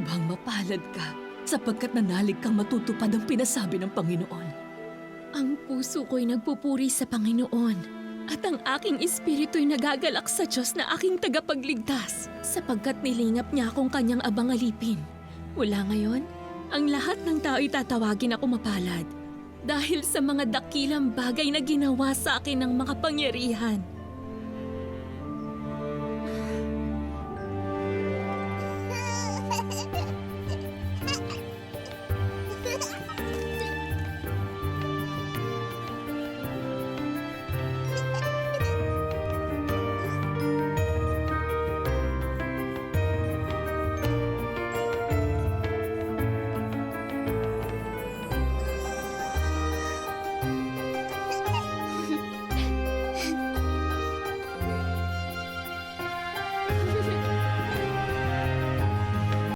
Lubhang mapalad ka sapagkat nanalig kang matutupad ang pinasabi ng Panginoon. Ang puso ko'y nagpupuri sa Panginoon at ang aking espiritu'y nagagalak sa Diyos na aking tagapagligtas sapagkat nilingap niya akong kanyang abangalipin. Mula ngayon, ang lahat ng tao'y tatawagin ako mapalad dahil sa mga dakilang bagay na ginawa sa akin ng makapangyarihan.